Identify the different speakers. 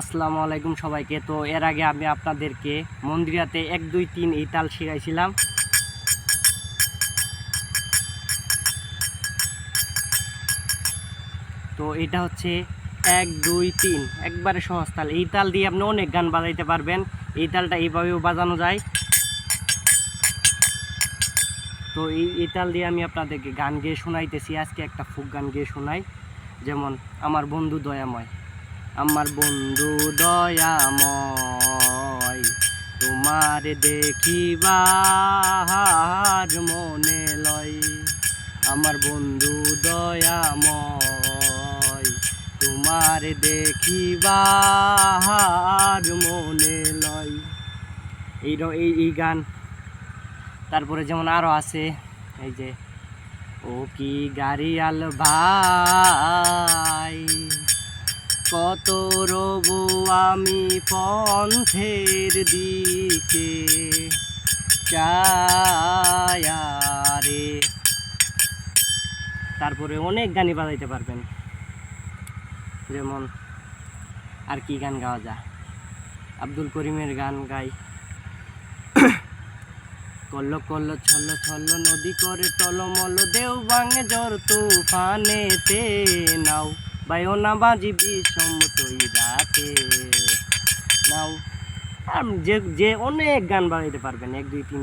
Speaker 1: আসসালামু আলাইকুম সবাইকে। তো এর আগে আমি আপনাদেরকে মন্দিরাতে এক, দুই, তিন এই তাল শিখাইছিলাম। তো এটা হচ্ছে এক, দুই, তিন। একবারে সহজ তাল। এই তাল দিয়ে আপনি অনেক গান বাজাইতে পারবেন। এই তালটা এইভাবেও বাজানো যায়। তো এই এই তাল দিয়ে আমি আপনাদেরকে গান গেয়ে শোনাইতেছি। আজকে একটা ফুক গান গেয়ে শোনাই। যেমন, আমার বন্ধু দয়াময়। আমার বন্ধু দয়াময়, তোমার দেখিবার মনে লয়। আমার বন্ধু দয়াময়, তোমার দেখিবার মনে লয়। এই এই গান, তারপরে যেমন আরও আছে, এই যে, ও কি গাড়িয়াল ভাই। কত রবু আমি পন্থের দিকে। চায়ারে তারপরে অনেক গানই বাজাইতে পারবেন। যেমন আর কি গান গাওয়া যায়? আব্দুল করিমের গান গাই। কল্ল কল্ল ছল্ল ছল্ল নদী করে টলমল দেও ভাঙে জ্বর তুফানেতে নাও। বায়ো না বাজি বিষমতই রাতে নাও যে যে অনেক গান বাজাইতে পারবেন, এক, দুই, তিন